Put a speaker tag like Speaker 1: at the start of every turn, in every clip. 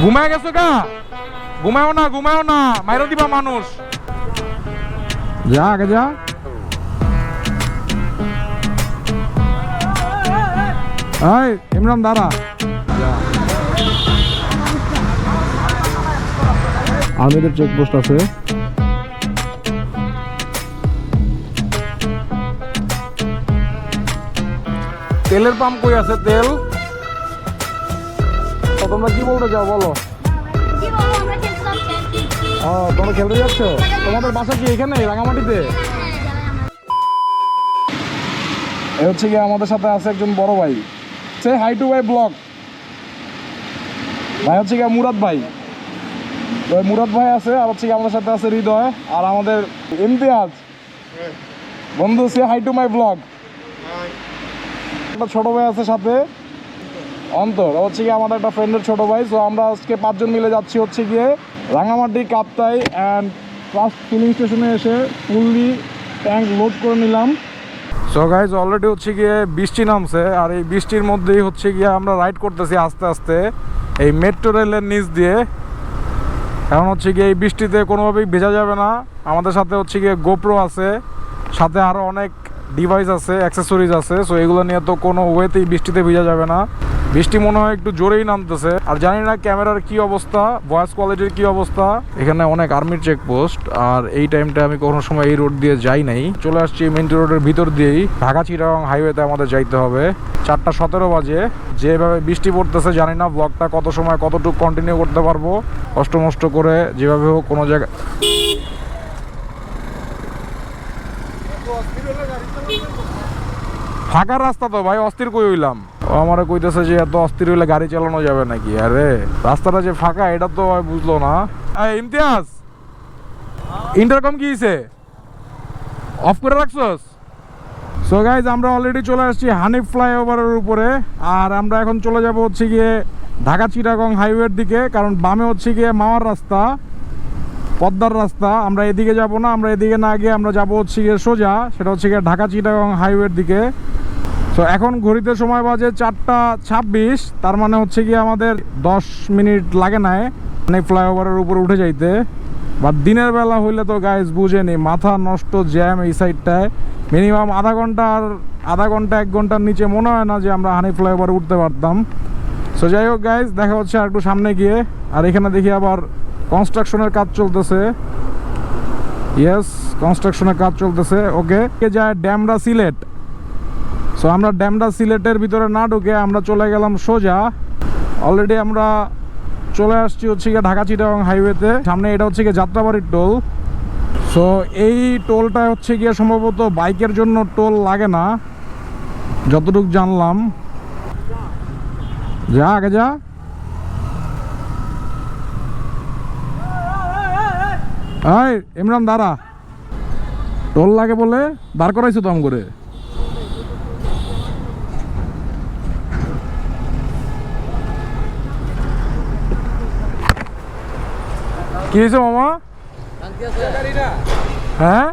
Speaker 1: ঘুমায় গেছো গা? ঘুমায়ও না ঘুমায়ও না, মাইরা দিবা মানুষ। যা, আগে যা। এই, ইমরান, দাঁড়া। আর্মিদের চেকপোস্ট আছে। তেলের পাম্প কই আছে? তেল? তোমরা কি বলতে চাও বলো? ও তোমরা খেলতে যাচ্ছ? তোমাদের বাসা কি এখানে রাঙামাটিতে? এ হচ্ছে কি আমাদের সাথে আছে একজন বড় ভাই। সে হাই টু ভাই ব্লগ। ভাই হচ্ছে কি মুরাদ ভাই। তো মুরাদ ভাই আছে আর হচ্ছে কি আমাদের সাথে আছে হৃদয় আর আমাদের ইমতিয়াজ। বন্ধু সে হাই টু মাই ব্লগ। একটা ছোট ভাই আছে সাথে। অন্তর হচ্ছে কি আমাদের একটা ফ্রেন্ডের ছোট ভাই সো আমরা আজকে পাঁচজন মিলে যাচ্ছি হচ্ছে গিয়ে Rangamati, Kaptai and first filling station এসে ফুললি ট্যাঙ্ক লোড করে নিলাম। সো গাইজ অলরেডি হচ্ছে গিয়ে বৃষ্টি নামছে, আর এই বৃষ্টির মধ্যেই হচ্ছে গিয়ে আমরা রাইড করতেছি আস্তে আস্তে এই মেট্রো রেলের নিচ দিয়ে। কারণ হচ্ছে গিয়ে এই বৃষ্টিতে কোনোভাবেই ভেজা যাবে না। আমাদের সাথে হচ্ছে গিয়ে গোপ্রো আছে, সাথে আরও অনেক ডিভাইস আছে অ্যাক্সেসরিজ আছে সো এগুলো নিয়ে তো কোনো ওয়েতেই বৃষ্টিতে ভেজা যাবে না। বৃষ্টি মনে হয় একটু জোরেই নামতেছে। আর জানি না ক্যামেরার কি অবস্থা ভয়েস কোয়ালিটির কি অবস্থা। এখানে অনেক আর্মির চেকপোস্ট আর এই টাইমটা আমি কোনো সময় এই রোড দিয়ে যাই নাই। চলে আসছি মেন রোডের ভিতর দিয়েই। ঢাকা চিটাগাং হাইওয়েতে আমাদের যাইতে হবে। চারটা সতেরো বাজে। যেভাবে বৃষ্টি পড়তেছে, জানি না ব্লগটা কত সময় কতটুকু কন্টিনিউ করতে পারব। কষ্ট মষ্ট করে যেভাবে হোক কোনো জায়গায় ফাঁকার রাস্তা তো ভাই, অস্থির কই হইলাম। ও আমারে কইতেছে যে এত অস্থির হইলে গাড়ি চালানো যাবে নাকি? আরে, রাস্তাটা যে ফাঁকা, এটা তো ভাই বুঝলো না। ইমতিয়াজ! ইন্টারকম কি হইছে? অফ করে রাখছস? সো গাইজ আমরা অলরেডি চলে আসছি হানিফ ফ্লাইওভারের উপরে, আর আমরা এখন চলে যাব হচ্ছে গিয়ে ঢাকা চিটাগং হাইওয়ের দিকে, কারণ বামে হচ্ছে গিয়ে মাওয়ার রাস্তা, পদ্মার রাস্তা। আমরা এদিকে যাব না, আমরা এদিকে না গিয়ে আমরা যাব হচ্ছে গিয়ে সোজা, সেটা হচ্ছে গিয়ে ঢাকা চিটাগং হাইওয়ের দিকে। তো এখন ঘড়িতে সময় বাজে চারটা ছাব্বিশ, তার মানে হচ্ছে গিয়ে আমাদের দশ মিনিট লাগে নাই। মানে ফ্লাইওভারের উপরে উঠে যাইতে। বা দিনের বেলা হইলে তো গাইজ বুঝেনি, মাথা নষ্ট জ্যাম এই সাইডটায় মিনিমাম আধা ঘণ্টার আধা ঘণ্টা, এক ঘণ্টার নিচে মনে হয় না যে আমরা হানি ফ্লাইওভারে উঠতে পারতাম। সো যাই হোক গাইজ দেখা হচ্ছে আর একটু সামনে গিয়ে। আর এখানে দেখি আবার কনস্ট্রাকশনের কাজ চলতেছে। ইয়েস কনস্ট্রাকশনের কাজ চলতেছে ওকে কে যায় ড্যামরা সিলেট সো আমরা ড্যামরা সিলেটের ভিতরে না ঢুকে আমরা চলে গেলাম সোজা। অলরেডি আমরা চলে আসছি হচ্ছে গিয়ে ঢাকা চিটাগং হাইওয়েতে। সামনে এটা হচ্ছে গিয়ে যাত্রাবাড়ির টোল। সো এই টোলটা হচ্ছে গিয়ে সম্ভবত বাইকের জন্য টোল লাগে না। যতটুকু জানলাম। যা, আগে যা। ইমরান, দাঁড়া। টোল লাগে বলে দাঁড় করাইছো তো আম করে কি হয়েছে মামা? হ্যাঁ?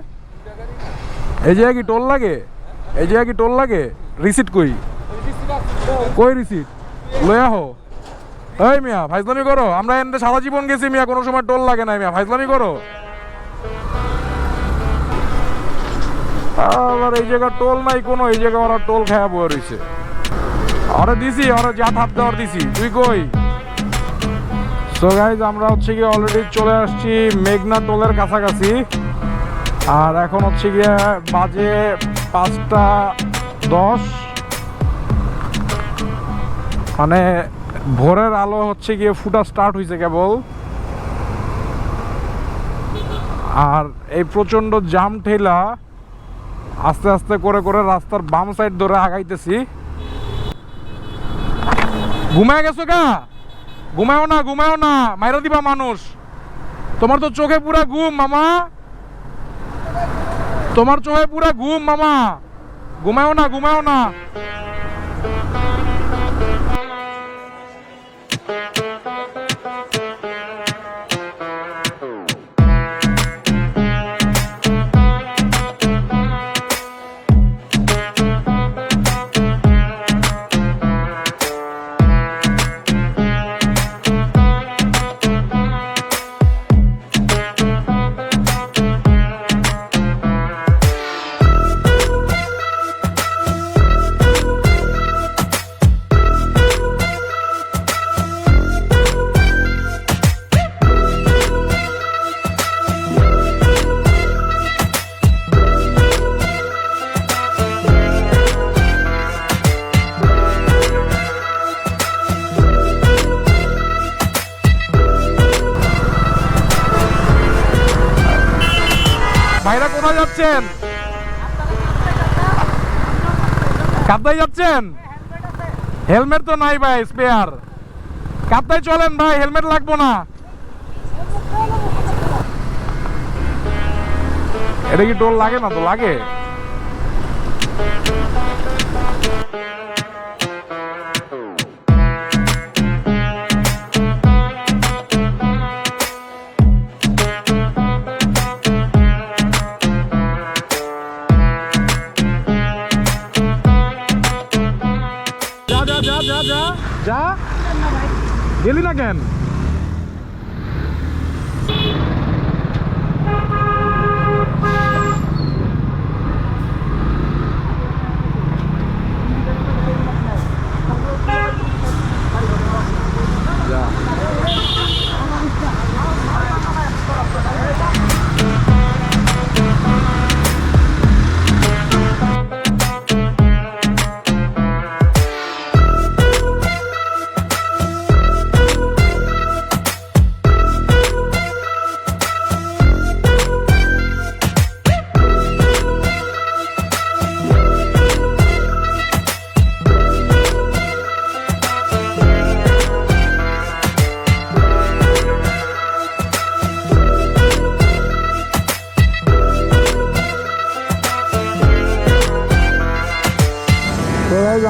Speaker 1: এই জায়গায় কি টোল লাগে? এই জায়গায় কি টোল লাগে? রিসিট কই? কই রিসিট লয়া হো এই মিয়া, ফাইজলামি করো। আমরা এনতে সারা জীবন গেছি মিয়া, কোনো সময় টোল লাগে না মিয়া, ফাইজলামি করো। আবার এই জায়গা টোল নাই কোনো, এই জায়গা ওরা টোল খায়া বয়ে রইছে। ওরা দিছি ওরা যা থাপ দেওয়ার দিছি। তুই কই? সো গাইজ আমরা হচ্ছে গিয়ে অলরেডি চলে আসছি মেঘনা টোলের কাছাকাছি। আর এখন হচ্ছে গিয়ে বাজে পাঁচটা দশ। মানে ভোরের আলো হচ্ছে গিয়ে ফুটা স্টার্ট হয়েছে কেবল। আর এই প্রচণ্ড জাম ঠেলা আস্তে আস্তে করে করে রাস্তার বাম সাইড ধরে আগাইতেছি। ঘুমায় গেছো গা? ঘুমায়ও না ঘুমায়ও না, মাইরা দিবা মানুষ। তোমার তো চোখে পুরা ঘুম, মামা। তোমার চোখে পুরা ঘুম, মামা। ঘুমায়ও না ঘুমাও না। যাচ্ছেন? কাপ্তাই যাচ্ছেন? হেলমেট তো নাই ভাই স্পেয়ার কাপ্তাই চলেন ভাই, হেলমেট লাগবো না। এটা কি টোল লাগে না তো, লাগে। গেলি না কেন?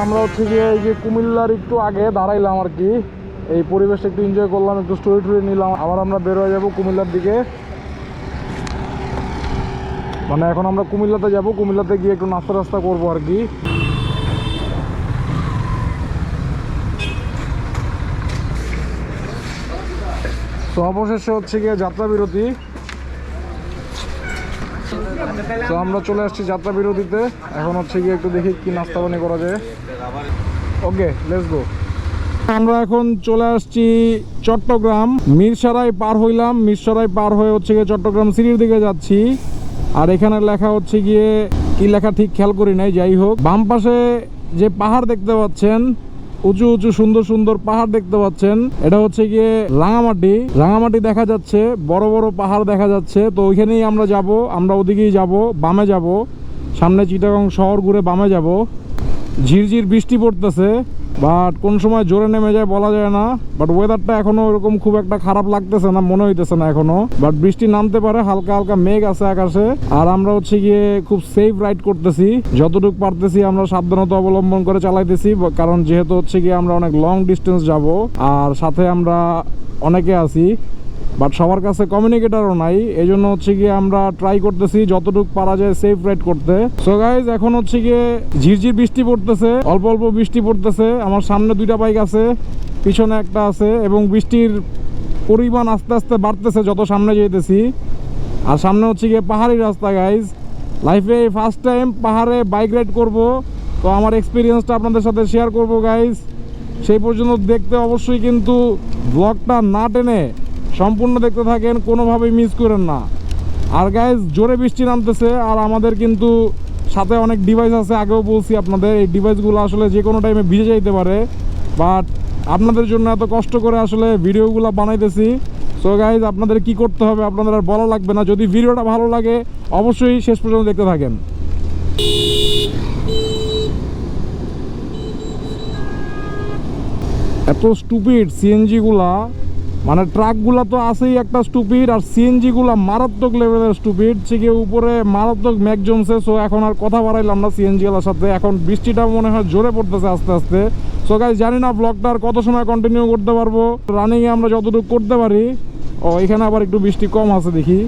Speaker 1: আমরা হচ্ছে গিয়ে এই যে কুমিল্লার একটু আগে দাঁড়াইলাম আর কি। এই পরিবেশটা একটু এনজয় করলাম, একটু স্টোরি টুরি নিলাম। আবার আমরা বের হয়ে যাব কুমিল্লার দিকে। মানে এখন আমরা কুমিল্লাতে যাব, কুমিল্লাতে গিয়ে একটু নাস্তা টাস্তা করব আর কি। তো অবশেষে হচ্ছে গিয়ে যাত্রা বিরতি তো আমরা চলে আসছি যাত্রা বিরতিতে। এখন হচ্ছে গিয়ে একটু দেখি কি নাস্তা পানি করা যায়। ওকে লেটস গো আমরা এখন চলে আসছি চট্টগ্রাম। মিরসরাই পার হইলাম। মিরসরাই পার হয়ে হচ্ছে গিয়ে চট্টগ্রাম সিটির দিকে যাচ্ছি। আর এখানে লেখা হচ্ছে গিয়ে, কি লেখা ঠিক খেয়াল করি নাই, যাই হোক। বাম পাশে যে পাহাড় দেখতে পাচ্ছেন উঁচু উঁচু সুন্দর সুন্দর পাহাড় দেখতে পাচ্ছেন। এটা হচ্ছে গিয়ে রাঙামাটি। রাঙামাটি দেখা যাচ্ছে, বড় বড় পাহাড় দেখা যাচ্ছে। তো ওইখানেই আমরা যাব, আমরা ওদিকেই যাব, বামে যাব। সামনে চিটাগং শহর ঘুরে বামে যাব। ঝিরঝির বৃষ্টি পড়তেছে বাট কোন সময় জোরে নেমে যায় বলা যায় না বাট ওয়েদারটা এখনও ওরকম খুব একটা খারাপ লাগতেছে না, মনে হইতেছে না এখনও বাট বৃষ্টি নামতে পারে, হালকা হালকা মেঘ আছে আকাশে, আর আমরা হচ্ছে গিয়ে খুব সেফ রাইড করতেছি, যতটুকু পারতেছি আমরা সাবধানতা অবলম্বন করে চালাইতেছি কারণ যেহেতু হচ্ছে গিয়ে আমরা অনেক লং ডিস্টেন্স যাব, আর সাথে আমরা অনেকে আছি বাট সবার কাছে কমিউনিকেটারও নাই এই জন্য হচ্ছে গিয়ে আমরা ট্রাই করতেছি, যতটুকু পারা যায় সেফ রাইড করতে। সো গাইজ এখন হচ্ছে গিয়ে ঝিরঝির বৃষ্টি পড়তেছে, অল্প অল্প বৃষ্টি পড়তেছে, আমার সামনে দুইটা বাইক আছে, পিছনে একটা আছে, এবং বৃষ্টির পরিমাণ আস্তে আস্তে বাড়তেছে যত সামনে যেতেছি। আর সামনে হচ্ছে গিয়ে পাহাড়ি রাস্তা গাইজ লাইফে ফার্স্ট টাইম পাহাড়ে বাইক রাইড করব, তো আমার এক্সপিরিয়েন্সটা আপনাদের সাথে শেয়ার করব গাইজ সেই পর্যন্ত দেখতে অবশ্যই কিন্তু ব্লগটা না টেনে সম্পূর্ণ দেখতে থাকেন, কোনোভাবেই মিস করেন না। আর গাইজ জোরে বৃষ্টি নামতেছে, আর আমাদের কিন্তু সাথে অনেক ডিভাইস আছে, আগেও বলছি আপনাদের, এই ডিভাইসগুলো আসলে যে কোনো টাইমে ভিজে যাইতে পারে। বাট আপনাদের জন্য এত কষ্ট করে আসলে ভিডিওগুলো বানাইতেছি। সো গাইজ আপনাদের কি করতে হবে, আপনাদের আর বলা লাগবে না। যদি ভিডিওটা ভালো লাগে, অবশ্যই শেষ পর্যন্ত দেখতে থাকেন। এত স্টুপিড সিএনজি গুলা। মানে ট্রাকগুলা তো আছেই একটা স্টুপিড আর সিএনজিগুলো মারাত্মক লেভেলের স্টুপিড থেকে উপরে মারাত্মক ম্যাক জমছে সো এখন আর কথা বাড়াইলাম না সিএনজি ওলার সাথে। এখন বৃষ্টিটা মনে হয় জোরে পড়তেছে আস্তে আস্তে। সো গাইজ জানি না ব্লগটা আর কত সময় কন্টিনিউ করতে পারব। রানিংয়ে আমরা যতটুকু করতে পারি। ও, এখানে আবার একটু বৃষ্টি কম আছে দেখি।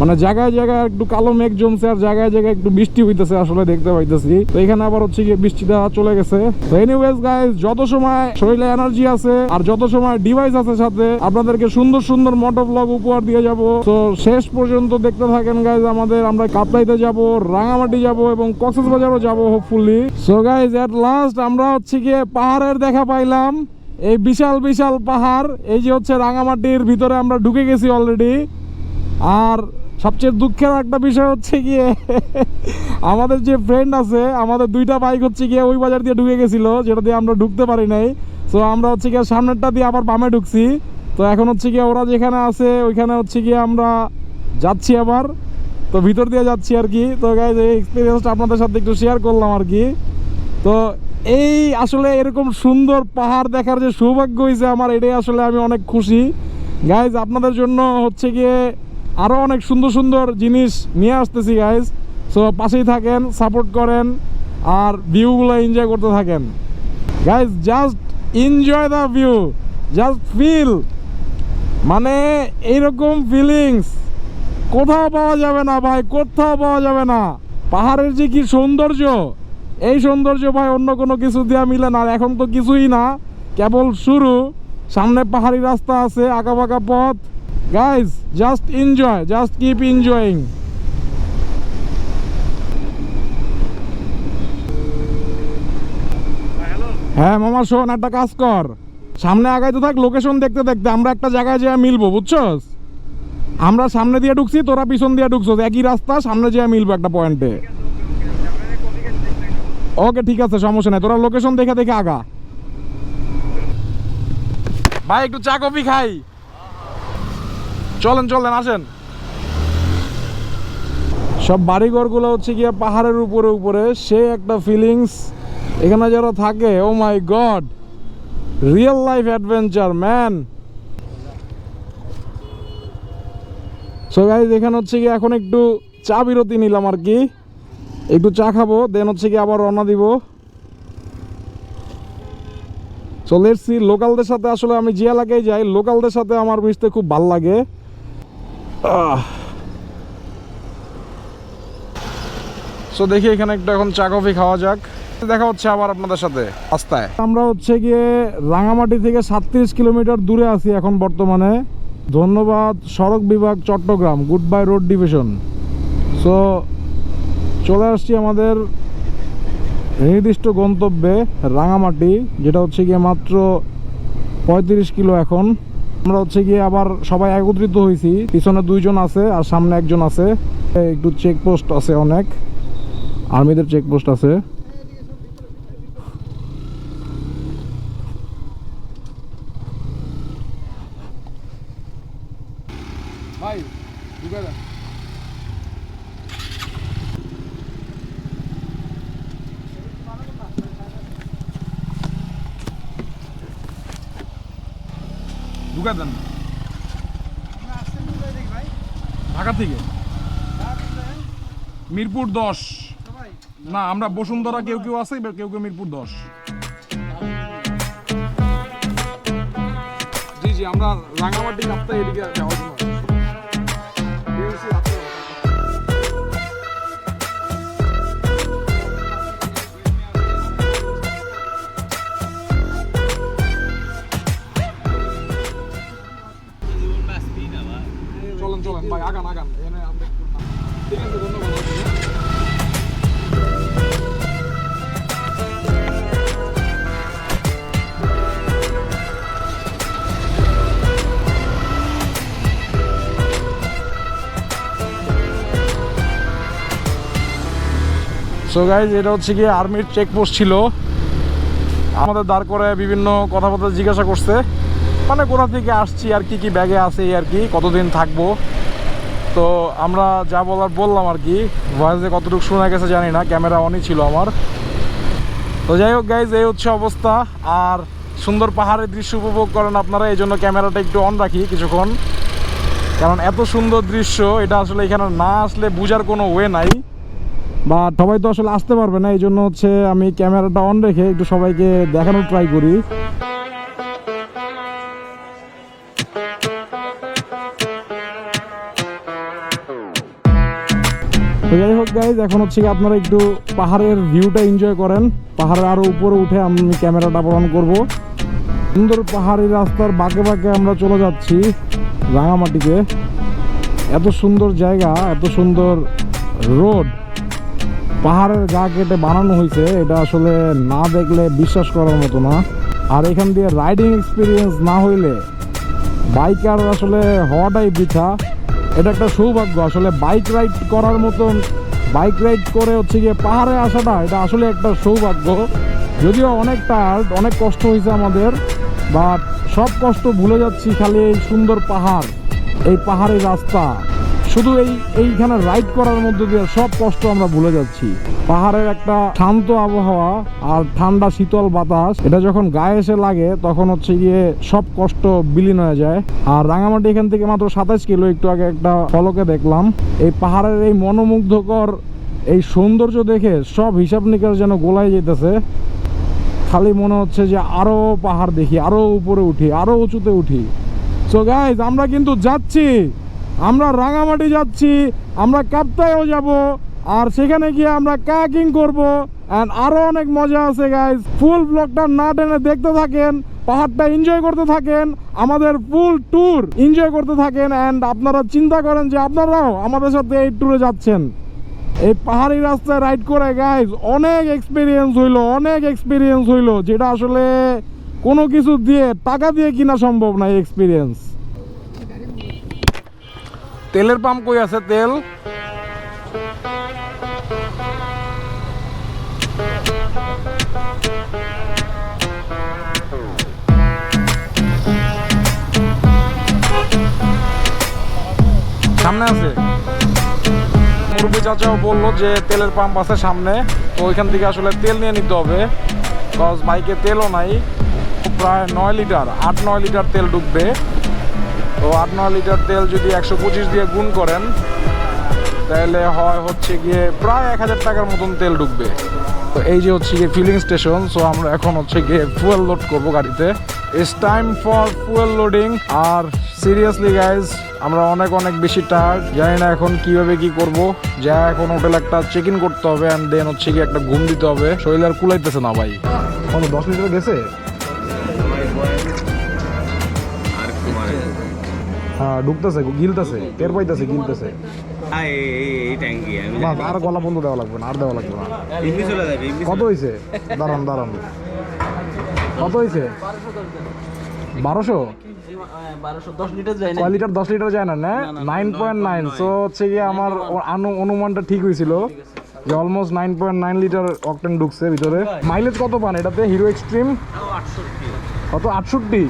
Speaker 1: মানে জায়গায় জায়গায় একটু কালো মেঘ জমছে আর জায়গায় জায়গায় একটু বৃষ্টি হইতেছে আসলে দেখতে পাইতেছি। তো এখানে আবার হচ্ছে গিয়ে বৃষ্টিটা চলে গেছে। যত সময় শরীরে এনার্জি আছে আর যত সময় ডিভাইস আছে সাথে, আপনাদেরকে সুন্দর সুন্দর মোটো ব্লগ উপহার দিয়ে যাব। তো শেষ পর্যন্ত দেখতে থাকেন গাইজ আমাদের আমরা কাপ্তাইতে যাব, রাঙামাটি যাব এবং কক্সবাজারও যাব hopefully so guys at last আমরা হচ্ছে গিয়ে পাহাড়ের দেখা পাইলাম। এই বিশাল বিশাল পাহাড়, এই যে হচ্ছে রাঙামাটির ভিতরে আমরা ঢুকে গেছি অলরেডি আর সবচেয়ে দুঃখের একটা বিষয় হচ্ছে গিয়ে, আমাদের যে ফ্রেন্ড আছে, আমাদের দুইটা বাইক হচ্ছে গিয়ে ওই বাজার দিয়ে ঢুকে গেছিল, যেটা দিয়ে আমরা ঢুকতে পারি নাই। সো আমরা হচ্ছে গিয়ে সামনেরটা দিয়ে আবার বামে ঢুকছি। তো এখন হচ্ছে গিয়ে ওরা যেখানে আছে, ওইখানে হচ্ছে গিয়ে আমরা যাচ্ছি আবার। তো ভিতর দিয়ে যাচ্ছি আর কি। তো গাইজ এই এক্সপিরিয়েন্সটা আপনাদের সাথে একটু শেয়ার করলাম আর কি। তো এই আসলে এরকম সুন্দর পাহাড় দেখার যে সৌভাগ্য হয়েছে আমার, এটাই আসলে আমি অনেক খুশি। গাইজ আপনাদের জন্য হচ্ছে গিয়ে আরও অনেক সুন্দর সুন্দর জিনিস নিয়ে আসতেছি গাইজ সো পাশেই থাকেন সাপোর্ট করেন, আর ভিউগুলো এনজয় করতে থাকেন। Guys just enjoy the view just feel মানে এইরকম ফিলিংস কোথাও পাওয়া যাবে না, ভাই, কোথাও পাওয়া যাবে না। পাহাড়ের যে কি সৌন্দর্য, এই সৌন্দর্য, ভাই, অন্য কোনো কিছু দেওয়া মিলে না। এখন তো কিছুই না, কেবল শুরু। সামনে পাহাড়ি রাস্তা আছে আঁকা বাঁকা পথ। Guys just enjoy just keep enjoying হ্যাঁ মামা, শোন, একটা কাজ কর। সামনে আগাইতে থাক লোকেশন দেখতে দেখতে আমরা একটা জায়গায় যেয়ে মিলবো, বুঝছস? আমরা সামনে দিয়ে ঢুকছি, তোরা পিছন দিয়ে ঢুকছস, একই রাস্তা, সামনে যেয়ে মিলবো একটা পয়েন্টে ওকে ঠিক আছে, সমস্যা নাই, তোরা লোকেশন দেখে দেখে আগা। ভাই, একটু চা কফি খাই। চলেন চলেন, আসেন। সব বাড়িঘরগুলো হচ্ছে গিয়ে পাহাড়ের উপরে উপরে। সে একটা ফিলিংস এখানে যারা থাকে ও my god real life adventure man so guys এখানে হচ্ছে কি এখন একটু চা বিরতি নিলাম আর কি। একটু চা খাব দেন হচ্ছে কি আবার রওনা দিব। লেটস সি লোকালদের সাথে আসলে আমি যে এলাকায় যাই লোকালদের সাথে আমার মিশতে খুব ভালো লাগে। সো দেখি এখানে একটা এখন চা, কফি খাওয়া যাক। দেখা হচ্ছে আবার আপনাদের সাথে, রাস্তায়। আমরা হচ্ছে গিয়ে রাঙামাটি থেকে সাতত্রিশ কিলোমিটার দূরে আছি এখন বর্তমানে। ধন্যবাদ, সড়ক বিভাগ, Chittagong good bye road division. So চলে আসছি আমাদের নির্দিষ্ট গন্তব্যে, রাঙামাটি, যেটা হচ্ছে গিয়ে মাত্র পঁয়ত্রিশ কিলো এখন। আমরা হচ্ছে গিয়ে আবার সবাই একত্রিত হয়েছি। পিছনে দুইজন আছে আর সামনে একজন আছে। একটু চেকপোস্ট আছে অনেক। আর্মিদের চেকপোস্ট আছে ভাই ঢুকে দেন ঢুকে দেন ঢাকা থেকে মিরপুর দশ। না, আমরা বসুন্ধরা কেউ কেউ আছে কেউ কেউ মিরপুর দশ। জি জি, আমরা রাঙামাটি কাপ্তাই এদিকে। চলেন চলেন, ভাই, আগান আগান। এখানে আমরা ঠিক আছে সো গাইজ এটা হচ্ছে গিয়ে আর্মির চেকপোস্ট ছিল। আমাদের দাঁড় করে বিভিন্ন কথাবার্তা জিজ্ঞাসা করছে। মানে কোথা থেকে আসছি, আর কি কি ব্যাগে আছে আর কি, কতদিন থাকব? তো আমরা যা বলার বললাম আর কি। ভয়েসে কতটুকু শোনা গেছে জানি না ক্যামেরা অনই ছিল আমার। তো যাই হোক গাইজ এই হচ্ছে অবস্থা। আর সুন্দর পাহাড়ের দৃশ্য উপভোগ করেন আপনারা, এই জন্য ক্যামেরাটা একটু অন রাখি কিছুক্ষণ। কারণ এত সুন্দর দৃশ্য, এটা আসলে এখানে না আসলে বোঝার কোনো ওয়ে নাই। বা সবাই তো আসলে আসতে পারবে না এই জন্য হচ্ছে আমি ক্যামেরাটা অন রেখে একটু সবাইকে দেখানোর ট্রাই করি। যাই হোক গাইজ এখন হচ্ছে আপনারা একটু পাহাড়ের ভিউটা এনজয় করেন। পাহাড়ের আরও উপরে উঠে আমি ক্যামেরাটা অন করব। সুন্দর পাহাড়ি রাস্তার বাঁকে বাঁকে আমরা চলে যাচ্ছি রাঙামাটিতে। এত সুন্দর জায়গা, এত সুন্দর রোড পাহাড়ের গা কেটে বানানো হয়েছে, এটা আসলে না দেখলে বিশ্বাস করার মতো না। আর এখান দিয়ে রাইডিং এক্সপিরিয়েন্স না হইলে বাইকার আসলে হওয়াটাই বৃথা। এটা একটা সৌভাগ্য, আসলে বাইক রাইড করার মতন বাইক রাইড করে হচ্ছে গিয়ে পাহাড়ে আসাটা, এটা আসলে একটা সৌভাগ্য। যদিও অনেক টায়ার্ড অনেক কষ্ট হয়েছে আমাদের বাট সব কষ্ট ভুলে যাচ্ছি খালি এই সুন্দর পাহাড়, এই পাহাড়ি রাস্তা। শুধু এই, এইখানে রাইড করার মধ্যে দিয়ে সব কষ্ট আমরা ভুলে যাচ্ছি। পাহাড়ের একটা শান্ত আবহাওয়া আর ঠান্ডা শীতল বাতাস, এটা যখন গায়ে এসে লাগে, তখন হচ্ছে গিয়ে সব কষ্ট বিলীন হয়ে যায়। আর রাঙামাটি এখান থেকে মাত্র সাতাশ কিলো, একটু আগে একটা ফলকে দেখলাম। এই পাহাড়ের এই মনোমুগ্ধকর এই সৌন্দর্য দেখে সব হিসাব নিকাশ যেন গোলাই যেতেছে। খালি মনে হচ্ছে যে আরও পাহাড় দেখি, আরও উপরে উঠি, আরও উঁচুতে উঠি। সো গাইজ আমরা কিন্তু যাচ্ছি। আমরা রাঙামাটি যাচ্ছি, আমরা কাপ্তায়ও যাব, আর সেখানে গিয়ে আমরা কায়াকিং করব অ্যান্ড আরও অনেক মজা আছে গাইজ ফুল ব্লগটা না টেনে দেখতে থাকেন, পাহাড়টা এনজয় করতে থাকেন, আমাদের ফুল ট্যুর এনজয় করতে থাকেন অ্যান্ড আপনারা চিন্তা করেন যে আপনারাও আমাদের সাথে এই ট্যুরে যাচ্ছেন। এই পাহাড়ি রাস্তায় রাইড করে গাইজ অনেক এক্সপিরিয়েন্স হইল, অনেক এক্সপিরিয়েন্স হইল, যেটা আসলে কোনো কিছু দিয়ে টাকা দিয়ে কিনা সম্ভব না এক্সপিরিয়েন্স তেলের পাম্প কই আছে, তেল? সামনে আছে। মুরব্বী চাচাও বলল যে তেলের পাম্প আছে সামনে, তো ওইখান থেকে আসলে তেল নিয়ে নিতে হবে বাইকে তেলও নাই, প্রায় নয় লিটার, আট নয় লিটার তেল ঢুকবে তো আট নয় লিটার তেল যদি একশো পঁচিশ দিয়ে গুণ করেন, তাহলে হয় হচ্ছে গিয়ে প্রায় এক হাজার টাকার মতন তেল ঢুকবে। তো এই যে হচ্ছে গিয়ে ফিলিং স্টেশন সো আমরা এখন হচ্ছে গিয়ে ফুয়েল লোড করব গাড়িতে। It's time for fuel loading R seriously guys আমরা অনেক অনেক বেশি টায়ার্ড জানি না এখন কীভাবে কি করব। যা এখন হোটেল একটা চেক ইন করতে হবে অ্যান্ড দেন হচ্ছে গিয়ে একটা ঘুম দিতে হবে। শরীর আর কুলাইতেছে না ভাই। দশ লিটার গেছে? হ্যাঁ ঢুকতেছে গিলতেছে টের পাইতেছে গিলতেছে। বাস আর গলা বন্ধ দেওয়া লাগবে না আর দেওয়া লাগবে না। কত হয়েছে দাঁড়ান দাঁড়ান। কত হয়েছে বারোশো? কয় লিটার? দশ লিটার যায় না না? Nine point nine. সো হচ্ছে গিয়ে আমার অনুমানটা ঠিক হয়েছিল যে almost nine point nine litre octane ঢুকছে ভিতরে। মাইলেজ কত পান? এটাতে হিরো এক্সট্রিম কত? আটষট্টি?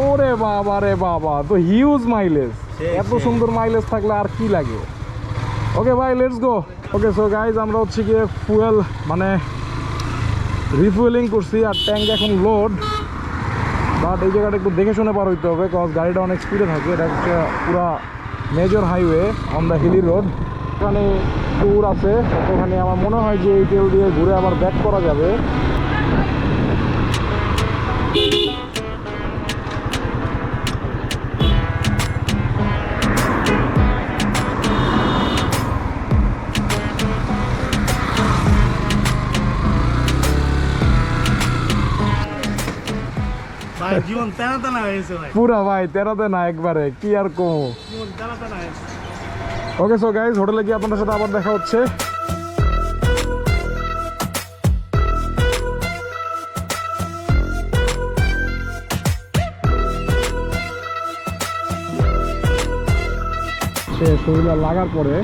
Speaker 1: ওরে বাবা রে বাবা তো হিউজ মাইলেজ এত সুন্দর মাইলেজ থাকলে আর কি লাগে? ওকে ভাই let's go okay so guys আমরা হচ্ছে গিয়ে ফুয়েল মানে রিফুয়েলিং করছি আর ট্যাঙ্ক এখন লোড বাট এই জায়গাটা একটু দেখে শুনে পার হইতে হবে কজ গাড়িটা অনেক স্পিডে থাকে। এটা হচ্ছে পুরা major highway on the hilly road ওখানে ট্যুর আছে ওখানে আমার মনে হয় যে এই তেল দিয়ে ঘুরে আবার ব্যাক করা যাবে।
Speaker 2: ভাই তেনা তেনা হয়েছে ভাই।
Speaker 1: পুরা ভাই তেরোতে না একবারে কি আর কমো?
Speaker 2: জীবন তেনা তেনা হয়েছে
Speaker 1: ওকে সো গাইজ হোটেলে গিয়ে আপনাদের সাথে আবার দেখা হচ্ছে। সে শরীরে লাগার পরে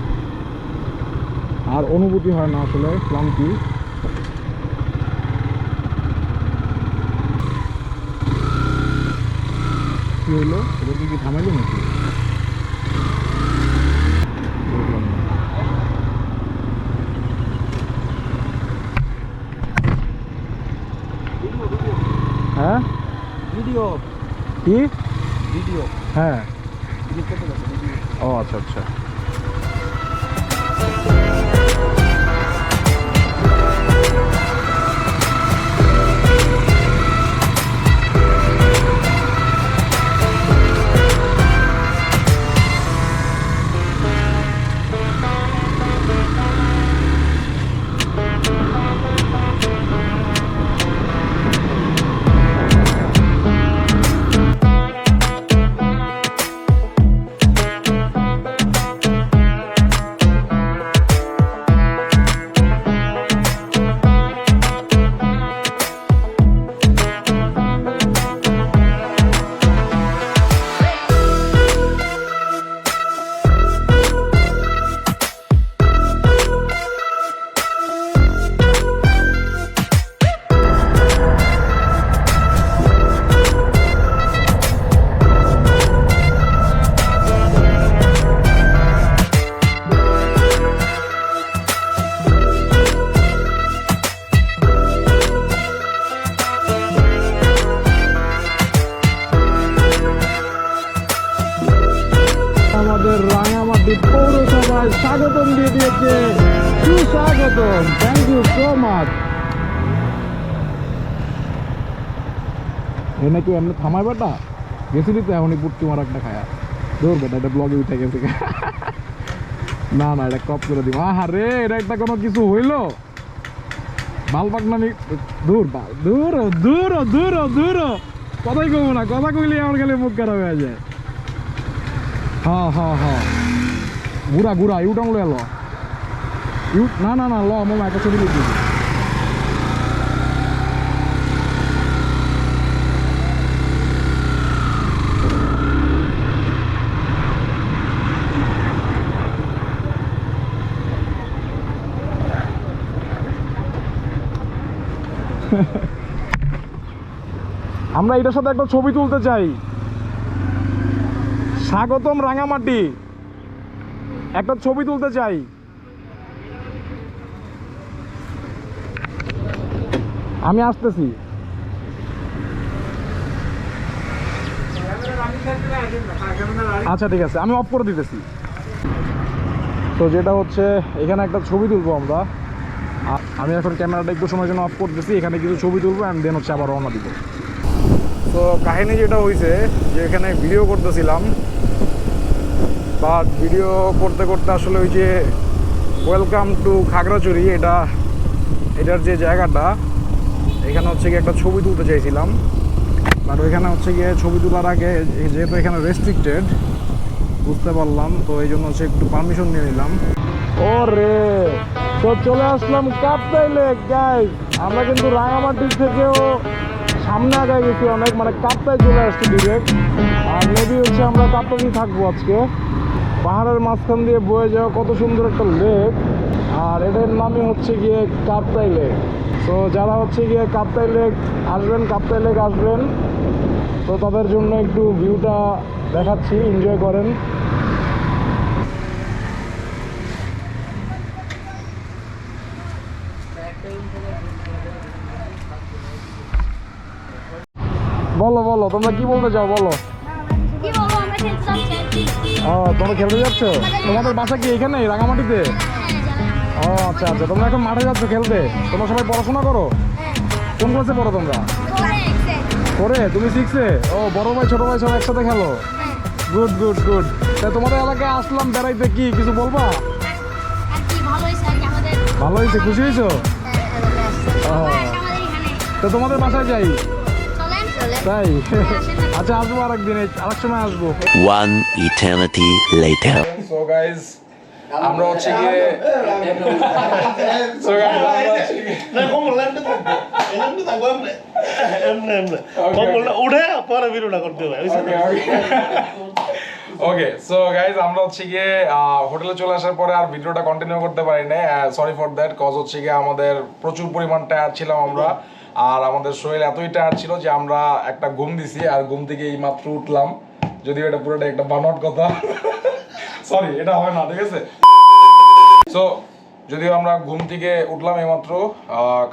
Speaker 1: আর অনুভূতি হয় না আসলে ক্লান্তি। কি হলো? ওদেরকে কি থামালি নাকি? হ্যাঁ?
Speaker 2: ভিডিও।
Speaker 1: কি?
Speaker 2: ভিডিও।
Speaker 1: হ্যাঁ। ও আচ্ছা আচ্ছা। এনে কেউ এমনি থামায় বেটা। গেছিলি তো এখনই পুটকি মার একটা খায়া। ধর বেটা, এটা ব্লগে উঠে গেছে। না না, এটা ক্রপ করে দিব। আহা রে, এটা একটা কোনো কিছু হইল? বালপাক নামি দূর দূর দূর দূর দূর। কথাই কব না, কথা কইলে আমার গেলে মুখ খারাপ হয়ে যায়। হ্যাঁ হ্যাঁ হ্যাঁ ঘুরা ঘুরা ইউটাং লো। না না না, ল মামা একটা ছবি লিখি আমরা এটার সাথে একটা ছবি তুলতে চাই। স্বাগতম রাঙামাটি। একটা ছবি তুলতে চাই। আমি আসতেছি। আচ্ছা ঠিক আছে। আমি অফ করে দিতেছি। তো যেটা হচ্ছে, এখানে একটা ছবি তুলবো আমরা। আমি এখন ক্যামেরাটা একটু সময়ের জন্য অফ করতেছি। এখানে কিছু ছবি তুলবো অ্যান্ড দেন হচ্ছে আবার রওনা দিব। তো কাহিনী যেটা হয়েছে যে এখানে ভিডিও করতেছিলাম বা ভিডিও করতে করতে আসলে ওই যে ওয়েলকাম টু খাগড়াছড়ি, এটা, এটার যে জায়গাটা, এখানে হচ্ছে গিয়ে একটা ছবি তুলতে চাইছিলাম বাট ওইখানে হচ্ছে গিয়ে ছবি তোলার আগে, যেহেতু এখানে রেস্ট্রিক্টেড বুঝতে পারলাম, তো এই জন্য হচ্ছে একটু পারমিশন নিয়ে নিলাম। ও রে তো চলে আসলাম কাপ্তাই লেক গাইস আমরা কিন্তু রাঙামাটি থেকেও সামনে আগায় গেছি অনেক মানে কাপ্তায় চলে আসছি ডিরেক্ট আর মেবি হচ্ছে আমরা কাপ্তাতেই থাকব আজকে। পাহাড়ের মাঝখান দিয়ে বয়ে যাওয়া কত সুন্দর একটা লেক। আর এটার নামই হচ্ছে গিয়ে কাপ্তাই লেক। তো যারা হচ্ছে গিয়ে কাপ্তাই লেক আসবেন, কাপ্তাই লেক আসবেন। তো তাদের জন্য একটু ভিউটা দেখাচ্ছি এনজয় করেন। বলো বলো তোমরা কি বলতে চাও বলো? ও তোমরা খেলতে যাচ্ছ? তোমাদের বাসা কি এখানে রাঙামাটিতে? ও আচ্ছা আচ্ছা তোমরা এখন মাঠে যাচ্ছ খেলতে? তোমরা সবাই পড়াশোনা করো? কোন ক্লাসে পড়ো তোমরা? করে তুমি শিখছে ও বড় ভাই ছোট ভাই সব একসাথে খেলো? গুড গুড গুড তা তোমাদের এলাকায় আসলাম বেড়াইতে কি কিছু বলবা?
Speaker 3: ভালো হয়েছে
Speaker 1: খুশি হয়েছো? ও। তো তোমাদের বাসায় যাই। তাই? আচ্ছা আসব আর একদিন আরেক সময় আসব।
Speaker 4: One eternity later.
Speaker 1: So guys আমরা হচ্ছে গিয়ে So guys, আমরা হচ্ছে গিয়ে-
Speaker 2: না থাকব। থাকব এমনি। এমনি কমলটা উঠে পরে করতে হবে
Speaker 1: ওকে সো গাইজ আমরা হচ্ছে গিয়ে হোটেলে চলে আসার পরে আর ভিডিওটা কন্টিনিউ করতে পারি না সরি ফর দ্যাট কজ হচ্ছে গিয়ে আমাদের প্রচুর পরিমাণ টায়ার ছিলাম আমরা। আর আমাদের শরীর এতই টায়ার ছিল যে আমরা একটা ঘুম দিছি, আর ঘুম থেকে এই মাত্র উঠলাম। যদিও এটা পুরোটা একটা বানট কথা। সরি এটা হয় না, ঠিক আছে? সো যদিও আমরা ঘুম থেকে উঠলাম এইমাত্র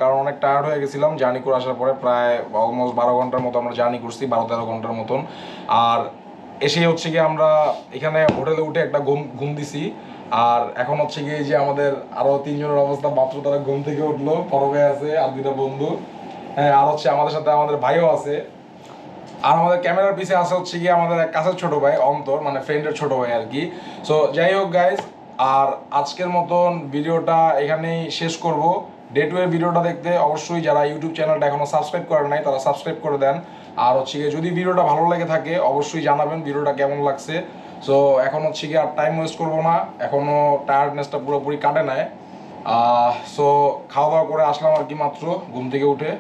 Speaker 1: কারণ অনেক টায়ার্ড হয়ে গেছিলাম জার্নি করে আসার পরে প্রায় অলমোস্ট বারো ঘণ্টার মতো আমরা জার্নি করছি বারো তেরো ঘণ্টার মতন। আর এসে হচ্ছে গিয়ে আমরা এখানে হোটেলে উঠে একটা ঘুম ঘুম দিছি। আর এখন হচ্ছে এই যে আমাদের আরও তিনজনের অবস্থা, মাত্র তারা ঘুম থেকে উঠল, পরবে আছে আর দুইটা বন্ধু। হ্যাঁ আর হচ্ছে আমাদের সাথে আমাদের ভাইও আছে। আর আমাদের ক্যামেরার পিছে আছে হচ্ছে গিয়ে আমাদের এক কাছের ছোট ভাই, অন্তর মানে ফ্রেন্ডের ছোট ভাই আর কি সো যাই হোক গাইজ আর আজকের মতন ভিডিওটা এখানেই শেষ করব। ডে টু এর ভিডিওটা দেখতে অবশ্যই যারা ইউটিউব চ্যানেলটা এখনও সাবস্ক্রাইব করেন নাই, তারা সাবস্ক্রাইব করে দেন। আর হচ্ছে গিয়ে যদি ভিডিওটা ভালো লেগে থাকে, অবশ্যই জানাবেন ভিডিওটা কেমন লাগছে। সো এখন হচ্ছে গিয়ে আর টাইম ওয়েস্ট করব না, এখনও টায়ার্ডনেসটা পুরোপুরি কাটে নেয় সো খাওয়া দাওয়া করে আসলাম আর কি মাত্র, ঘুম থেকে উঠে।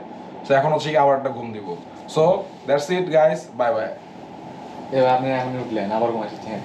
Speaker 1: সো এখন হচ্ছে কি আবার একটা ঘুম দিব। So that's it guys bye bye
Speaker 5: এবার আপনি এখন উঠলেন, আবার ঘুমাইছেন